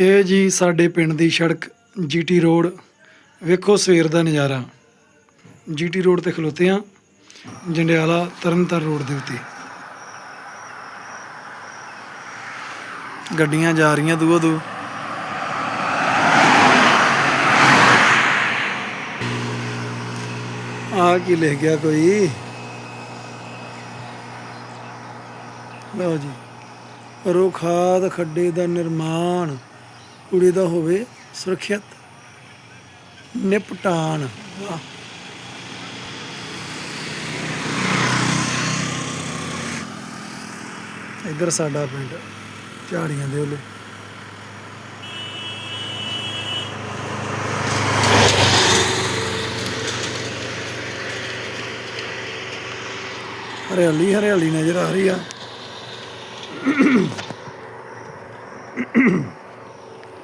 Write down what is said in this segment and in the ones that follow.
ਇਹ ਜੀ ਸਾਡੇ ਪਿੰਡ ਦੀ ਸੜਕ ਜੀਟੀ ਰੋਡ। ਵੇਖੋ ਸਵੇਰ ਦਾ ਨਜ਼ਾਰਾ। ਜੀਟੀ ਰੋਡ ਤੇ ਖਲੋਤੇ ਆ, ਜੰਡਿਆਲਾ ਤਰਨਤਾਰਨ ਰੋਡ ਦੇ ਉੱਤੇ। ਗੱਡੀਆਂ ਜਾ ਰਹੀਆਂ ਦੂਓ ਦੂ ਆ ਕੀ ਲਿਖ ਗਿਆ ਕੋਈ? ਲਓ ਜੀ। ਕਰੋ ਖਾਦ ਖੱਡੇ ਦਾ ਨਿਰਮਾਣ। ਕੁੜੀ ਦਾ ਹੋਵੇ ਸੁਰੱਖਿਅਤ, ਨਿਪਟਾਨ। ਵਾਹ। ਇੱਧਰ ਸਾਡਾ ਪਿੰਡ, ਝਾੜੀਆਂ ਦੇ ਉਹਲੇ ਹਰਿਆਲੀ ਹਰਿਆਲੀ ਨਜ਼ਰ ਆ ਰਹੀ ਆ।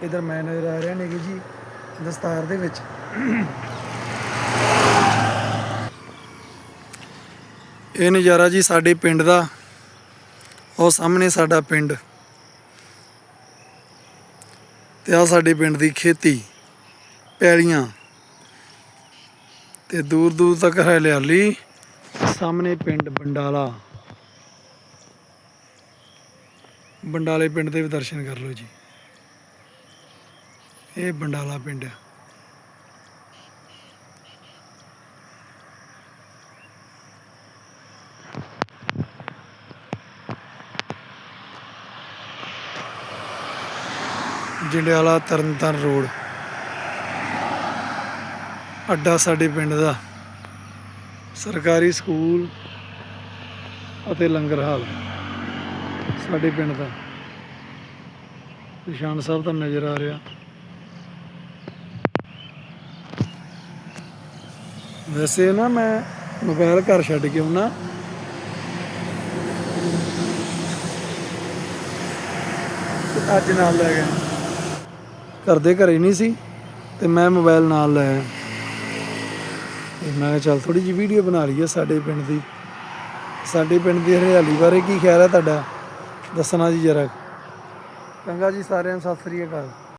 ਇਧਰ ਮੈਂ ਨਜ਼ਰ ਆ ਰਿਹਾ ਨਿੱਕੀ ਜੀ ਦਸਤਾਰ ਦੇ ਵਿੱਚ। ਇਹ ਨਜ਼ਾਰਾ ਜੀ ਸਾਡੇ ਪਿੰਡ ਦਾ, ਉਹ ਸਾਹਮਣੇ ਸਾਡਾ ਪਿੰਡ। ਤੇ ਆ ਸਾਡੇ ਪਿੰਡ ਦੀ ਖੇਤੀ, ਪੈਲੀਆਂ। ਤੇ ਦੂਰ ਦੂਰ ਤੱਕ ਹਰਿਆਲੀ, ਸਾਹਮਣੇ ਪਿੰਡ ਬੰਡਾਲਾ। ਬੰਡਾਲੇ ਪਿੰਡ ਦੇ ਵੀ ਦਰਸ਼ਨ ਕਰ ਲਓ ਜੀ। ਇਹ ਬੰਡਾਲਾ ਪਿੰਡ ਆ ਜੰਡਿਆਲਾ ਤਰਨਤਾਰਨ ਰੋਡ। ਅੱਡਾ ਸਾਡੇ ਪਿੰਡ ਦਾ। ਸਰਕਾਰੀ ਸਕੂਲ ਅਤੇ ਲੰਗਰ ਹਾਲ ਸਾਡੇ ਪਿੰਡ ਦਾ। ਨਿਸ਼ਾਨ ਸਾਹਿਬ ਤਾਂ ਨਜ਼ਰ ਆ ਰਿਹਾ। ਵੈਸੇ ਨਾ ਮੈਂ ਮੋਬਾਈਲ ਘਰ ਛੱਡ ਕੇ ਆਉਣਾ ਅੱਜ ਨਾਲ ਲੈ ਗਿਆ। ਘਰ ਦੇ ਘਰੇ ਨਹੀਂ ਸੀ, ਤੇ ਮੈਂ ਮੋਬਾਈਲ ਨਾਲ ਲੈ ਆਇਆ। ਮੈਂ ਚੱਲ ਥੋੜੀ ਜਿਹੀ ਵੀਡੀਓ ਬਣਾ ਲਈਏ ਸਾਡੇ ਪਿੰਡ ਦੀ। ਸਾਡੇ ਪਿੰਡ ਦੀ ਹਰਿਆਲੀ ਬਾਰੇ ਕੀ ਖਿਆਲ ਹੈ ਤੁਹਾਡਾ? ਦੱਸਣਾ ਜੀ ਜਰਾ। ਚੰਗਾ ਜੀ ਸਾਰਿਆਂ ਨੂੰ, ਸਤਿ ਸ੍ਰੀ ਅਕਾਲ।